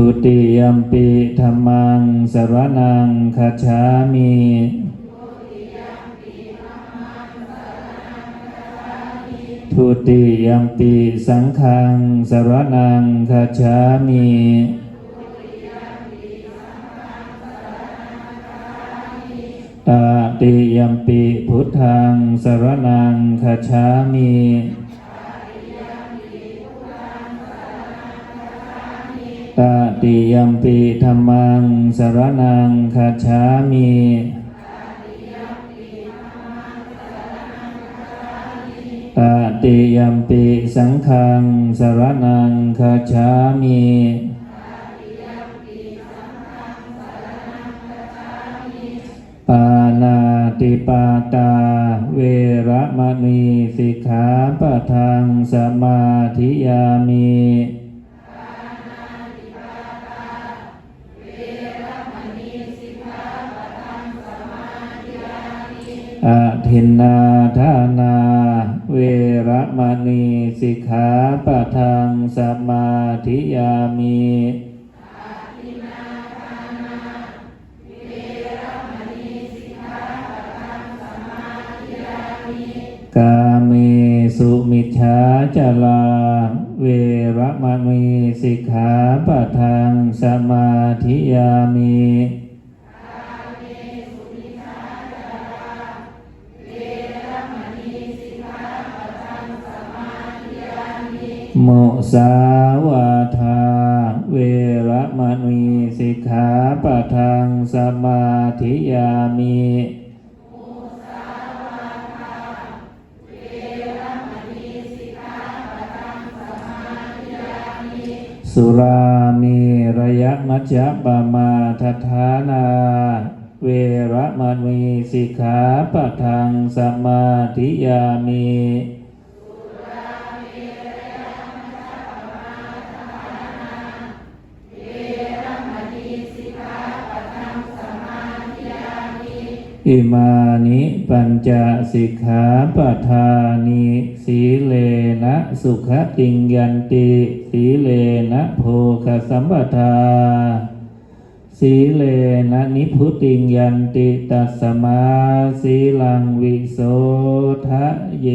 ทุติยัมปิธรรมังสรนังคัจามิทุติยัมปิสังฆังสรนังคัจามิตาติยัมปิพุทธังสรนังคัจามิ ตติยมปิธรรมังสรนังคัจฉามิตติยมปิสังฆังสรนังคัจฉามิปานาติปาตา เวรมณีสิกขาปะทังสมาธิยามิ อะทินนาทานา เวระมณีสิกขาปะทังสมาธิยามิกาเมสุมิชฌาจาราเวระมณีสิกขาปะทังสมาธิยามิ มสาวาทา เวระมณีสิกขาปะทังสมาธิยามิสุรามีระยะมัจจปมาทัฏฐานา เวระมณีสิกขาปะทังสมาธิยามิ อิมานิปัญจสิกขาปทานิสีเลนะสุขติงยันติสีเลนะโภคสัมปทา สีเลนะนิพุติงยันติตัสมาสีลังวิโสทะเย